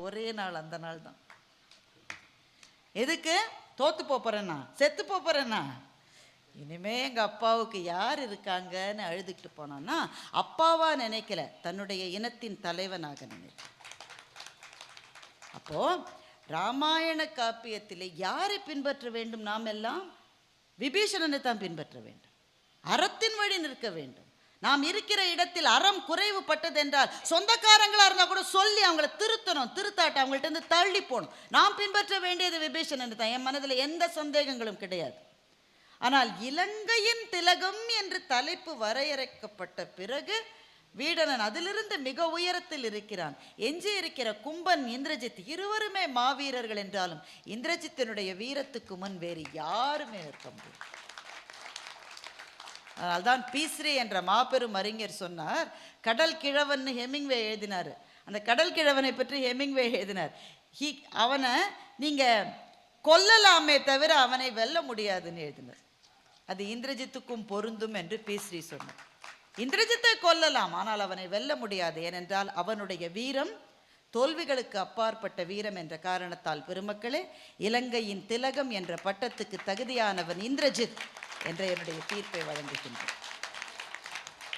ஒரே நாள் அந்த நாள் தான். எதுக்கு? தோத்து போறேன்னா? செத்து போறேன்னா? இனிமே எங்கள் அப்பாவுக்கு யார் இருக்காங்கன்னு அழுதுகிட்டு போனான்னா அப்பாவா நினைக்கல. தன்னுடைய இனத்தின் தலைவனாக நினைக்கல. அப்போ ராமாயண காப்பியத்தில் யாரை பின்பற்ற வேண்டும்? நாம் எல்லாம் விபீஷணனை தான் பின்பற்ற வேண்டும். அறத்தின் வழி நிற்க வேண்டும். நாம் இருக்கிற இடத்தில் அறம் குறைவுபட்டது என்றால் சொந்தக்காரங்களாக இருந்தால் கூட சொல்லி அவங்கள திருத்தணும் திருத்தாட்ட அவங்கள்ட்ட இருந்து தள்ளி போகணும் நாம் பின்பற்ற வேண்டியது விபீஷணன் தான். என் மனதில் எந்த சந்தேகங்களும் கிடையாது. ஆனால் இலங்கையின் திலகம் என்று தலைப்பு வரையறுக்கப்பட்ட பிறகு வீடனன் அதிலிருந்து மிக உயரத்தில் இருக்கிறான். எஞ்சி இருக்கிற கும்பன் இந்திரஜித் இருவருமே மாவீரர்கள் என்றாலும் இந்திரஜித்தினுடைய வீரத்துக்கு முன் வேறு யாருமே நிற்க முடியும் அதனால்தான் பீஸ்ரே என்ற மாபெரும் அறிஞர் சொன்னார் கடல் கிழவன் ஹெமிங்வே எழுதினார். அந்த கடல் கிழவனை பற்றி ஹெமிங்வே எழுதினார். ஹி அவனை நீங்கள் கொல்லலாமே தவிர அவனை வெல்ல முடியாதுன்னு எழுதினார். அது இந்திரஜித்துக்கும் பொருந்தும் என்று பீஸ்ரீ சொன்னார். இந்திரஜித்தை கொல்லலாம் ஆனால் அவனை வெல்ல முடியாது. ஏனென்றால் அவனுடைய வீரம் தோல்விகளுக்கு அப்பாற்பட்ட வீரம் என்ற காரணத்தால் பெருமக்களே இலங்கையின் திலகம் என்ற பட்டத்துக்கு தகுதியானவன் இந்திரஜித் என்ற என்னுடைய தீர்ப்பை வழங்குகின்றேன்.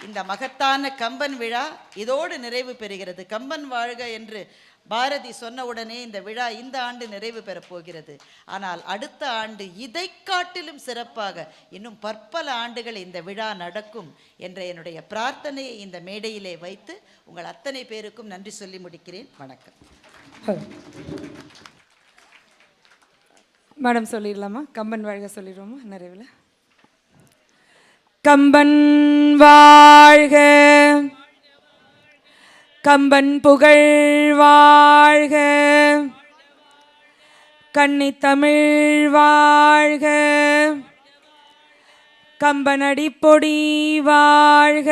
இந்த மகத்தான கம்பன் விழா இதோடு நிறைவு பெறுகிறது. கம்பன் வாழ்க என்று பாரதி சொன்ன உடனே இந்த விழா இந்த ஆண்டு நிறைவு பெறப் போகிறது. ஆனால் அடுத்த ஆண்டு இதை காட்டிலும் சிறப்பாக இன்னும் பற்பல ஆண்டுகள் இந்த விழா நடக்கும் என்ற என்னுடைய பிரார்த்தனையை இந்த மேடையிலே வைத்து உங்கள் அத்தனை பேருக்கும் நன்றி சொல்லி முடிக்கிறேன். வணக்கம். மேடம் சொல்லிடலாமா? கம்பன் வாழ்க சொல்லிடுவோமா? நிறைவில். கம்பன் வாழ்க. கம்பன் புகழ் வாழ்க. கன்னி தமிழ் வாழ்க. கம்பனடி பொடி வாழ்க.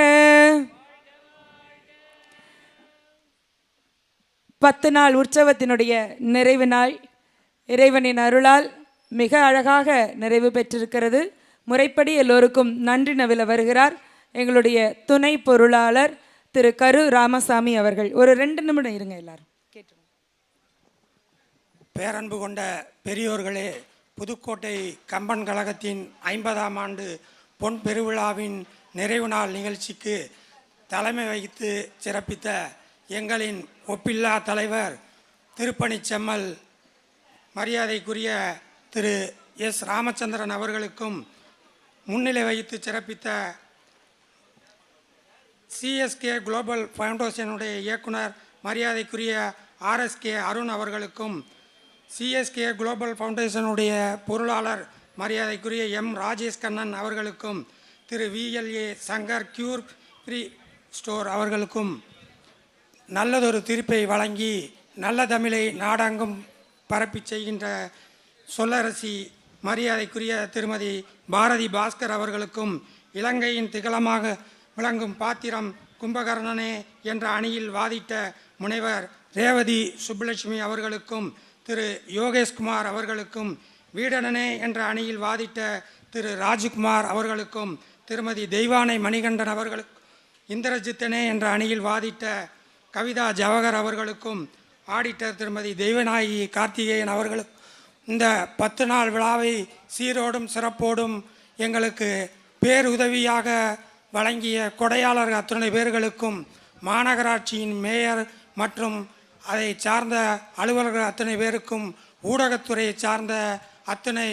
பத்து நாள் உற்சவத்தினுடைய நிறைவு நாள். இறைவனின் அருளால் மிக அழகாக நிறைவு பெற்றிருக்கிறது. முறைப்படி எல்லோருக்கும் நன்றி நவில வருகிறார். எங்களுடைய துணை பொருளாளர் திரு கரு ராமசாமி அவர்கள். ஒரு ரெண்டு நிமிடம் இருங்க எல்லாரும். கேட்டுருங்க பேரன்பு கொண்ட பெரியோர்களே புதுக்கோட்டை கம்பன் கழகத்தின் ஐம்பதாம் ஆண்டு பொன் பெருவிழாவின் நிறைவு நாள் நிகழ்ச்சிக்கு தலைமை வகித்து சிறப்பித்த எங்களின் ஒப்பில்லா தலைவர் திருப்பணிச்செம்மல் மரியாதைக்குரிய திரு எஸ். ராமச்சந்திரன் அவர்களுக்கும் முன்னிலை வகித்து சிறப்பித்த சிஎஸ்கே குளோபல் ஃபவுண்டேஷனுடைய இயக்குனர் மரியாதைக்குரிய ஆர்எஸ்கே அருண் அவர்களுக்கும் சிஎஸ்கே குளோபல் ஃபவுண்டேஷனுடைய பொருளாளர் மரியாதைக்குரிய எம் ராஜேஷ் கண்ணன் அவர்களுக்கும் திரு VLA Shankar cure free store அவர்களுக்கும் நல்லதொரு தீர்ப்பை வழங்கி நல்ல தமிழை நாடெங்கும் பரப்பிச் செய்கின்ற சொல்லரசி மரியாதைக்குரிய திருமதி பாரதி பாஸ்கர் அவர்களுக்கும் இலங்கையின் திகழமாக விளங்கும் பாத்திரம் கும்பகர்ணனே என்ற அணியில் வாதிட்ட முனைவர் ரேவதி சுப்புலட்சுமி அவர்களுக்கும் திரு யோகேஷ்குமார் அவர்களுக்கும் வீடனனே என்ற அணியில் வாதிட்ட திரு ராஜ்குமார் அவர்களுக்கும் திருமதி தெய்வானை மணிகண்டன் அவர்களுக்கும் இந்திரஜித்தனே என்ற அணியில் வாதிட்ட கவிதா ஜவஹர் அவர்களுக்கும் ஆடிட்டர் திருமதி தெய்வநாயகி கார்த்திகேயன் அவர்களுக்கும் இந்த பத்து நாள் விழாவை சீரோடும் சிறப்போடும் எங்களுக்கு பேருதவியாக வழங்கிய கொடையாளர்கள் அத்தனை பேர்களுக்கும் மாநகராட்சியின் மேயர் மற்றும் அதை சார்ந்த அலுவலர்கள் அத்தனை பேருக்கும் ஊடகத்துறையை சார்ந்த அத்தனை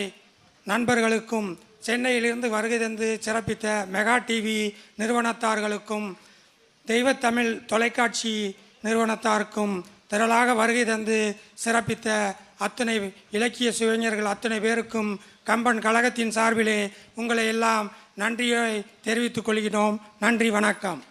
நண்பர்களுக்கும் சென்னையிலிருந்து வருகை தந்து சிறப்பித்த மெகா டிவி நிறுவனத்தார்களுக்கும் தெய்வத்தமிழ் தொலைக்காட்சி நிறுவனத்தாருக்கும் திரளாக வருகை தந்து சிறப்பித்த அத்தனை இலக்கிய சுவைஞர்கள் அத்தனை பேருக்கும் கம்பன் கழகத்தின் சார்பிலே உங்களை எல்லாம் நன்றியை தெரிவித்துக் கொள்கிறோம். நன்றி வணக்கம்.